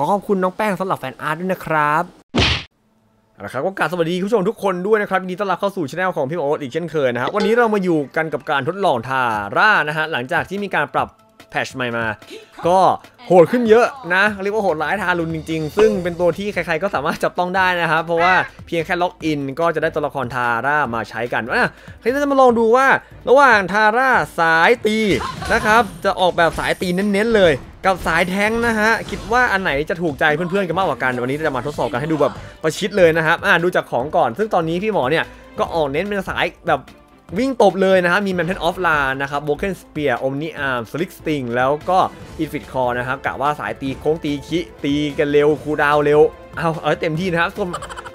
อขอบคุณน้องแป้งสำหรับแฟนอาร์ตด้วยนะครับเอาละครับก็กราบสวัสดีคุณผู้ชมทุกคนด้วยนะครับยินดีต้อนรับเข้าสู่ช anel ของพี่โอ๊ตอีกเช่นเคยนะฮะวันนี้เรามาอยู่กันกับการทดลองทาร่านะฮะหลังจากที่มีการปรับแพชใหม่มา ก็โหดขึ้นเยอะนะเรียกว่าโหดร้ายทารุณจริงๆ ซึ่งเป็นตัวที่ใครๆก็สามารถจับต้องได้นะครับ เพราะว่าเพียงแค่ล็อกอินก็จะได้ตัวละครทาร่ามาใช้กันอะทีนี้จะมาลองดูว่า ระหว่างทาร่าสายตีนะครับจะออกแบบสายตีเน้นๆเลย กับสายแท้งนะฮะ คิดว่าอันไหนจะถูกใจเพื่อนๆกันมากกว่ากันวันนี้จะมาทดสอบกันให้ดูแบบประชิดเลยนะครับอ่าดูจากของก่อน ซึ่งตอนนี้พี่หมอเนี่ยก็ออกเน้นเป็นสายแบบวิ่งตบเลยนะครับ มีแมนเทนออฟลานะครับโบเกนสเปียร์อมนิอาร์มสลิกสติงแล้วก็อินฟิตคอร์นะครับกะว่าสายตีโค้งตีคิตีกันเร็วคูดาวเร็วเอาเอาเต็มที่นะครับส่วน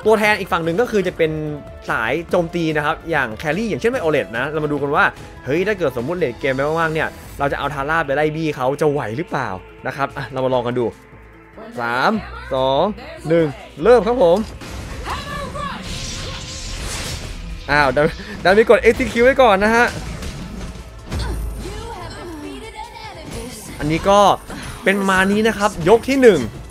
ตัวแทนอีกฝั่งหนึ่งก็คือจะเป็นสายโจมตีนะครับ อย่างแครี่อย่างเช่นไวโอเลตนะ เรามาดูกันว่า เฮ้ย ถ้าเกิดสมมุติเลดเกมไปว่างๆเนี่ย เราจะเอาทาร่าไปไล่บี้เขาจะไหวหรือเปล่านะครับอะเรามาลองกันดู 3 2 1 เริ่มครับผม อ้าวดันดันไปกด execute ไว้ก่อนนะฮะ อันนี้ก็เป็นมานี้นะครับ ยกที่ 1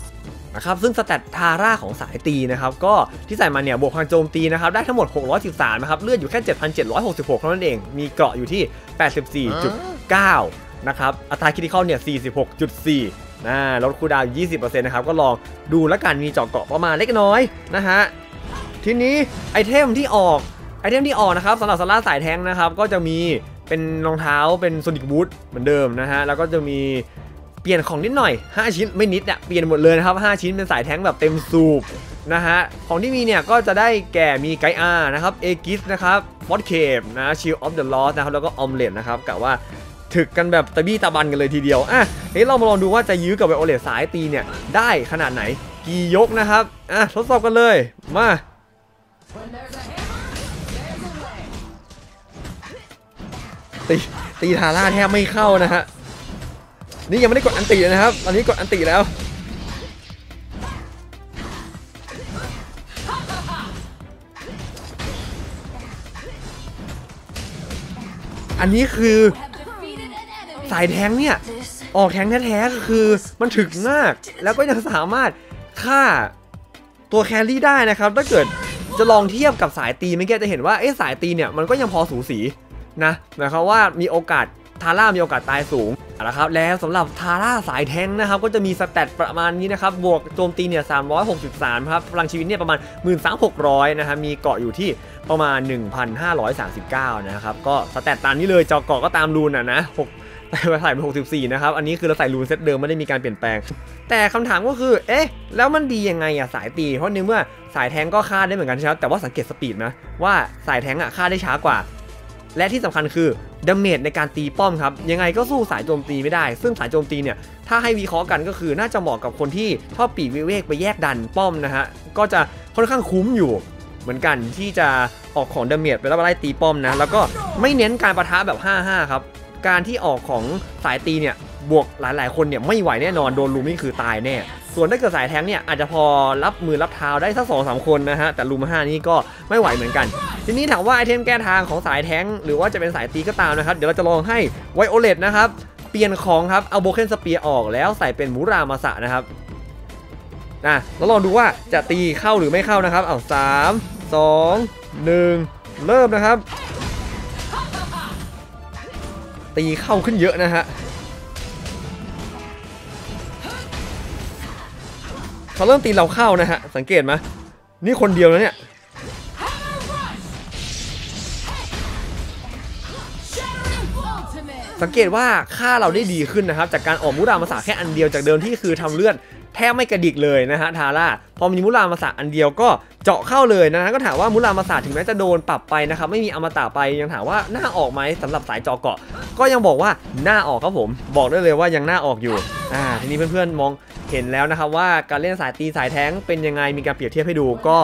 นะครับ ซึ่งสแตททาร่าของสายตีนะครับ ก็ที่ใส่มาเนี่ยบวกพลังโจมตีนะครับ ได้ทั้งหมด 613 นะครับ เลือดอยู่แค่ 7,766 เท่านั้นเอง มีเกราะอยู่ที่ 84.9 นะครับ อัตราคิดิคอลเนี่ย 46.4นะลดคูลดาวน20%นะครับ ก็ลองดูแล้วกัน มีเจาะเกราะประมาณเล็กน้อยนะฮะ ทีนี้ไอเทมที่ออก ไอเทมที่ออกนะครับสำหรับซาร่าสายแทงนะครับ ก็จะมีเป็นรองเท้าเป็นโซนิกบูทเหมือนเดิมนะฮะ แล้วก็จะมี เปลี่ยนของนิดหน่อย 5 ชิ้นไม่นิดอะเปลี่ยนหมดเลยนะครับ 5 ชิ้นเป็นสายแท้งแบบเต็มสูบนะฮะ ของที่มีเนี่ยก็จะได้แก่มีไกอานะครับ เอกิสนะครับฟอสเคปนะชิลออฟเดอะลอสนะครับ แล้วก็ออมเลตนะครับกะว่าถึกกันแบบตะบี้ตะบันกันเลยทีเดียว อะเฮ้ยเรามาลองดูว่าจะยื้อกับไวโอเลตสายตีเนี่ย ได้ขนาดไหน กี่ยกนะครับ อะทดสอบกันเลย มาตีตีทาร่าแทบไม่เข้านะฮะ นี่ยังไม่ได้กดอันติเลยนะครับ ตอนนี้กดอันติแล้ว อันนี้คือสายแทงเนี่ย ออกแทงแท้ๆก็คือมันถึกมาก แล้วก็ยังสามารถฆ่าตัวแครี่ได้นะครับ ถ้าเกิดจะลองเทียบกับสายตีเมื่อกี้จะเห็นว่าเอ๊ะสายตีเนี่ยมันก็ยังพอสูสีนะหมายความว่ามีโอกาสทาร่ามีโอกาสตายสูง นะครับแล้วสำหรับทาร่าสายแทงนะครับก็จะมีสแตทประมาณนี้นะครับบวกโจมตีเนี่ย363ครับพลังชีวิตเนี่ยประมาณ 13,600นะครับมีเกาะอยู่ที่ประมาณ 1,539นะครับก็สแตทตามนี้เลยจอเกาะก็ตามรูนอะนะ6แต่ใส่เป็น64 นะครับ อันนี้คือเราใส่รูนเซตเดิมไม่ได้มีการเปลี่ยนแปลง แต่คำถามก็คือ เอ๊ะ แล้วมันดียังไงอะสายตี เพราะในเมื่อสายแทงก็ฆ่าได้เหมือนกันใช่ไหมแต่ว่าสังเกตสปีดนะว่าสายแทงอะฆ่าได้ช้ากว่า และที่สำคัญคือดาเมจในการตีป้อมครับ ยังไงก็สู้สายโจมตีไม่ได้ ซึ่งสายโจมตีเนี่ย ถ้าให้วิเคราะห์กันก็คือน่าจะเหมาะกับคนที่ชอบปีกวิเวกไปแยกดันป้อมนะฮะ ก็จะค่อนข้างคุ้มอยู่ เหมือนกันที่จะออกของดาเมจไปแล้วไล่ตีป้อมนะ แล้วก็ไม่เน้นการประทะแบบ 5-5 ครับ การที่ออกของสายตีเนี่ยบวกหลายๆ คนเนี่ยไม่ไหวแน่นอนโดนลุมนี่คือตายแน่ ส่วนถ้าเกิดสายแทงเนี่ยอาจจะพอรับมือรับเท้าได้สักสองสามคนนะฮะแต่ลุมห้านี่ก็ไม่ไหวเหมือนกัน ทีนี้ถามว่าไอเทมแก้ทางของสายแทงหรือว่าจะเป็นสายตีก็ตามนะครับเดี๋ยวเราจะลองให้ไวโอเลตนะครับเปลี่ยนของครับเอาโบเคนสเปียร์ออกแล้วใส่เป็นมูรามาสะนะครับนะแล้วลองดูว่าจะตีเข้าหรือไม่เข้านะครับเอาสามสองหนึ่งเริ่มนะครับ ตีเข้าขึ้นเยอะนะฮะ เขาเริ่มตีเราเข้านะฮะ สังเกตไหมนี่คนเดียวแล้วเนี่ยสังเกตว่าค่าเราได้ดีขึ้นนะครับ จากการออกมุรามาสาแค่อันเดียวจากเดิมที่คือทำเลือดแทบไม่กระดิกเลยนะฮะทาร่าพอมีมุรามาสาอันเดียวก็เจาะเข้าเลยนะฮะก็ถามว่ามุรามาสาถึงแม้จะโดนปรับไปนะครับไม่มีอมตะไปยังถามว่าหน้าออกไหมสำหรับสายเจาะเกาะ ก็ยังบอกว่าหน้าออกครับผม บอกได้เลยว่ายังหน้าออกอยู่อ่าทีนี้เพื่อนๆมอง เห็นแล้วนะครับว่าการเล่นสายตีสายแท้งเป็นยังไงมีการเปรียบเทียบให้ดูก็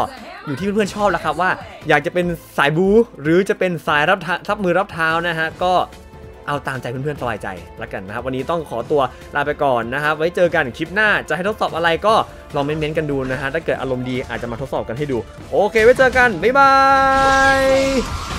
อยู่ที่เพื่อนๆชอบแล้วครับว่า อยากจะเป็นสายบูหรือจะเป็นสายรับทับมือรับเท้านะฮะก็เอาตามใจเพื่อนๆสบายใจแล้วกันนะครับ วันนี้ต้องขอตัวลาไปก่อนนะครับ ไว้เจอกันคลิปหน้าจะให้ทดสอบอะไรก็ลองเม้นๆกันดูนะฮะถ้าเกิดอารมณ์ดีอาจจะมาทดสอบกันให้ดู โอเค ไว้เจอกัน บ๊ายบาย